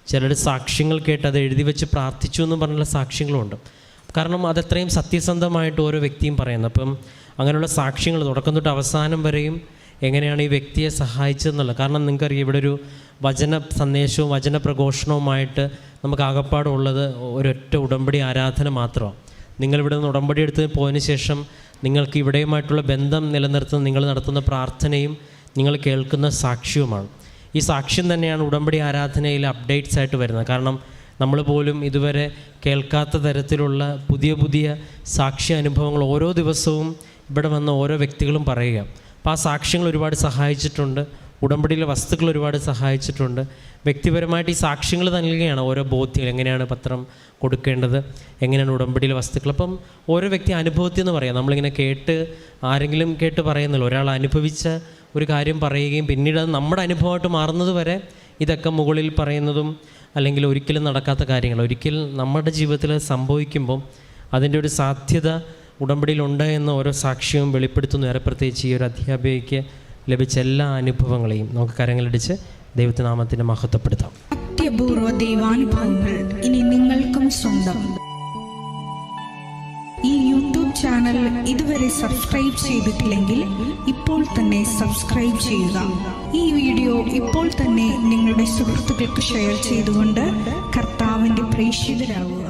ചിലർ സാക്ഷ്യങ്ങൾ കേട്ട് അത് എഴുതി വെച്ച് പ്രാർത്ഥിച്ചു എന്ന് പറഞ്ഞുള്ള സാക്ഷ്യങ്ങളുമുണ്ട്. കാരണം അതത്രയും സത്യസന്ധമായിട്ട് ഓരോ വ്യക്തിയും പറയുന്നത് അപ്പം അങ്ങനെയുള്ള സാക്ഷ്യങ്ങൾ തുടക്കം തൊട്ട് അവസാനം വരെയും എങ്ങനെയാണ് ഈ വ്യക്തിയെ സഹായിച്ചതെന്നുള്ളത്? കാരണം നിങ്ങൾക്കറിയാം ഇവിടെ ഒരു വചന സന്ദേശവും വചന പ്രഘോഷണവുമായിട്ട് നമുക്ക് ആകപ്പാടുള്ളത് ഒരൊറ്റ ഉടമ്പടി ആരാധന മാത്രമാണ്. നിങ്ങളിവിടെ നിന്ന് ഉടമ്പടി എടുത്ത് പോയതിന് ശേഷം നിങ്ങൾക്ക് ഇവിടെയുമായിട്ടുള്ള ബന്ധം നിലനിർത്തുന്ന നിങ്ങൾ നടത്തുന്ന പ്രാർത്ഥനയും നിങ്ങൾ കേൾക്കുന്ന സാക്ഷ്യവുമാണ് ഈ സാക്ഷ്യം തന്നെയാണ് ഉടമ്പടി ആരാധനയിൽ അപ്ഡേറ്റ്സ് ആയിട്ട് വരുന്നത്. കാരണം നമ്മൾ പോലും ഇതുവരെ കേൾക്കാത്ത തരത്തിലുള്ള പുതിയ പുതിയ സാക്ഷ്യ അനുഭവങ്ങൾ ഓരോ ദിവസവും ഇവിടെ വന്ന ഓരോ വ്യക്തികളും പറയുക അപ്പോൾ ആ സാക്ഷ്യങ്ങൾ ഒരുപാട് സഹായിച്ചിട്ടുണ്ട്. ഉടമ്പടിയിലെ വസ്തുക്കൾ ഒരുപാട് സഹായിച്ചിട്ടുണ്ട്. വ്യക്തിപരമായിട്ട് ഈ സാക്ഷ്യങ്ങൾ നൽകുകയാണ് ഓരോ ബോധ്യങ്ങൾ എങ്ങനെയാണ് പത്രം കൊടുക്കേണ്ടത് എങ്ങനെയാണ് ഉടമ്പടിയിലെ വസ്തുക്കൾ. അപ്പം ഓരോ വ്യക്തി അനുഭവത്തിൽ എന്ന് പറയാം. നമ്മളിങ്ങനെ കേട്ട് ആരെങ്കിലും കേട്ട് പറയുന്നില്ല ഒരാൾ അനുഭവിച്ച ഒരു കാര്യം പറയുകയും പിന്നീട് അത് നമ്മുടെ അനുഭവമായിട്ട് മാറുന്നത് വരെ ഇതൊക്കെ മുകളിൽ പറയുന്നതും അല്ലെങ്കിൽ ഒരിക്കലും നടക്കാത്ത കാര്യങ്ങൾ. ഒരിക്കൽ നമ്മുടെ ജീവിതത്തിൽ സംഭവിക്കുമ്പം അതിന്റെ ഒരു സാധ്യത ഉടമ്പടിയിലുണ്ട് എന്ന ഓരോ സാക്ഷ്യവും വെളിപ്പെടുത്തുന്നു. ഏറെ പ്രത്യേകിച്ച് ഈ ഒരു അധ്യാപികയ്ക്ക് ലഭിച്ച എല്ലാ അനുഭവങ്ങളെയും നമുക്ക് കരങ്ങളടിച്ച് ദൈവത്തിനാമത്തിന്റെ മഹത്വപ്പെടുത്താം. അത്യപൂർവ ദൈവാനുഭവങ്ങൾ ഇനി നിങ്ങൾക്കും സ്വന്തം. ഈ യൂട്യൂബ് ചാനൽ ഇതുവരെ സബ്സ്ക്രൈബ് ചെയ്തിട്ടില്ലെങ്കിൽ ഇപ്പോൾ തന്നെ സബ്സ്ക്രൈബ് ചെയ്യുക. ഈ വീഡിയോ ഇപ്പോൾ തന്നെ നിങ്ങളുടെ സുഹൃത്തുക്കൾക്ക് ഷെയർ ചെയ്തുകൊണ്ട് കർത്താവിന്റെ പ്രേക്ഷിതരാകുക